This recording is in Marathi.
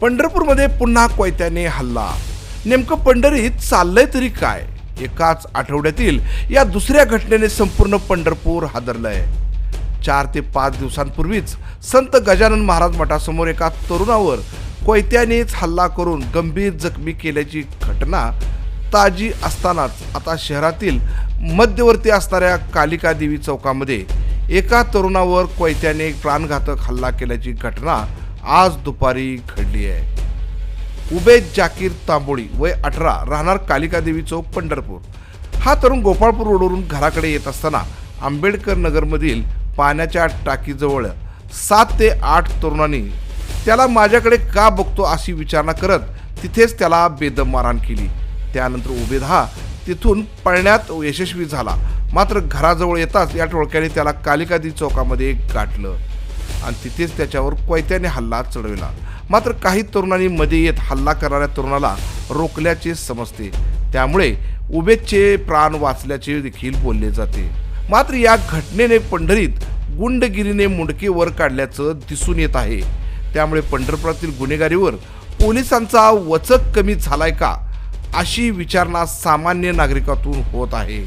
पंढरपूरमध्ये पुन्हा कोयत्याने हल्ला. नेमकं पंढरीत चाललंय तरी काय? एकाच आठवड्यातील या दुसऱ्या घटनेने संपूर्ण पंढरपूर हादरलंय. चार ते पाच दिवसांपूर्वीच संत गजानन महाराज मठासमोर एका तरुणावर कोयत्यानेच हल्ला करून गंभीर जखमी केल्याची घटना ताजी असतानाच आता शहरातील मध्यवर्ती असणाऱ्या कालिका देवी चौकामध्ये एका तरुणावर कोयत्याने प्राणघातक हल्ला केल्याची घटना आज दुपारी घडली आहे. उबेद जाकीर तांबोळी वय अठरा राहणार कालिकादेवी चौक पंढरपूर. हा तरुण गोपाळपूर रोडवरून घराकडे येत असताना आंबेडकर नगरमधील पाण्याच्या टाकीजवळ सात ते आठ तरुणांनी त्याला माझ्याकडे का बघतो अशी विचारणा करत तिथेच त्याला बेदम मारहाण केली. त्यानंतर उबेद हा तिथून पळण्यात यशस्वी झाला. मात्र घराजवळ येताच या टोळक्याने त्याला कालिकादी चौकामध्ये गाठलं. आणि तिथेच त्याच्यावर कोयत्याने हल्ला चढविला. मात्र काही तरुणांनी मध्ये येत हल्ला करणाऱ्या तरुणाला रोखल्याचे समजते. त्यामुळे उबेदचे प्राण वाचल्याचे देखील बोलले जाते. मात्र या घटनेने पंढरीत गुंडगिरीने मुंडके वर काढल्याचं दिसून येत आहे. त्यामुळे पंढरपुरातील गुन्हेगारीवर पोलिसांचा वचक कमी झालाय का अशी विचारणा सामान्य नागरिकातून होत आहे.